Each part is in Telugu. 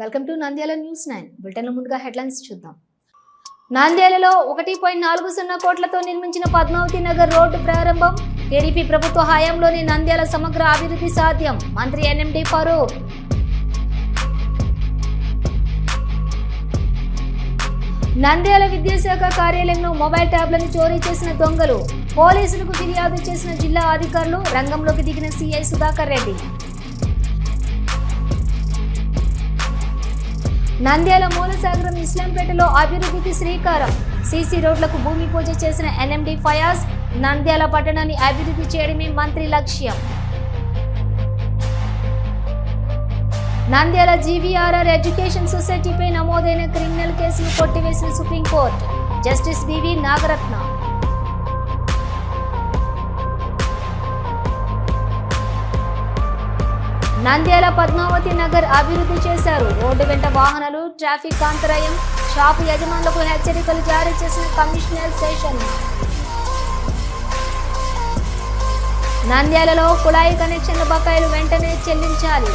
Welcome to Nandyal news nine బులెటిన్లో ముందుగా హెడ్లైన్స్ చూద్దాం. నంద్యాలలో ఒకటి పాయింట్ నాలుగు సున్నా కోట్లతో నిర్మించిన పద్మావతి నగర్ రోడ్డు ప్రారంభం. టీడీపీ ప్రభుత్వ హయాంలోనే నంద్యాల సమగ్ర అభివృద్ధి సాధ్యం. మంత్రి ఎన్ఎండి ఫరూక్. నంద్యాల విద్యాశాఖ కార్యాలయంలో మొబైల్ ట్యాబ్లను చోరీ చేసిన దొంగలు. పోలీసులకు ఫిర్యాదు చేసిన జిల్లా అధికారులు రంగంలోకి దిగిన సీఐ సుధాకర్ రెడ్డి. నంద్యాల మూలసాగరం ఇస్లాంపేటలో అభివృద్ధికి శ్రీకారం. సీసీ రోడ్లకు భూమి పూజ చేసిన ఎన్ఎండి ఫయాజ్ నంద్యాల పట్టణాన్ని అభివృద్ధి చేయడమే మంత్రి లక్ష్యం. నంద్యాల జీవీఆర్ఆర్ ఎడ్యుకేషన్ సొసైటీపై నమోదైన క్రిమినల్ కేసును కొట్టివేసిన supreme court. Justice BV Nagarathna. Nandyal Padmavathi Nagar అభివృద్ధి చేశారు. రోడ్డు వెంట వాహనాలు ట్రాఫిక్ అంతరాయం షాపు యజమానులకు హెచ్చరికలు జారీ చేసిన కమిషనర్ సెషన్ నంద్యాలలో కుళాయి కనెక్షన్ల బకాయిలు వెంటనే చెల్లించాలి.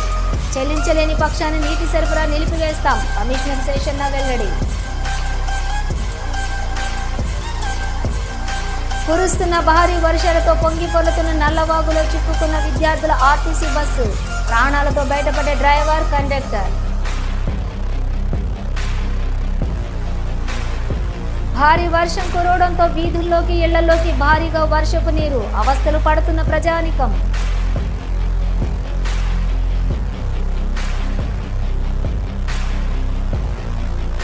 చెల్లించలేని పక్షాన్ని నీటి సరఫరా నిలిపివేస్తాం. కమిషనర్ శేషన్న వెల్లడి. కురుస్తున్న భారీ వర్షాలతో పొంగి పొర్లుతున్న నల్లవాగులో చిక్కుకున్న విద్యార్థుల ఆర్టీసీ బస్సు ప్రాణాలతో బయటపడే డ్రైవర్ కండక్టర్. భారీ వర్షం కురవడంతో వీధుల్లోకి ఇళ్ళలోకి భారీగా వర్షపు నీరు అవస్థలు పడుతున్న ప్రజానికం.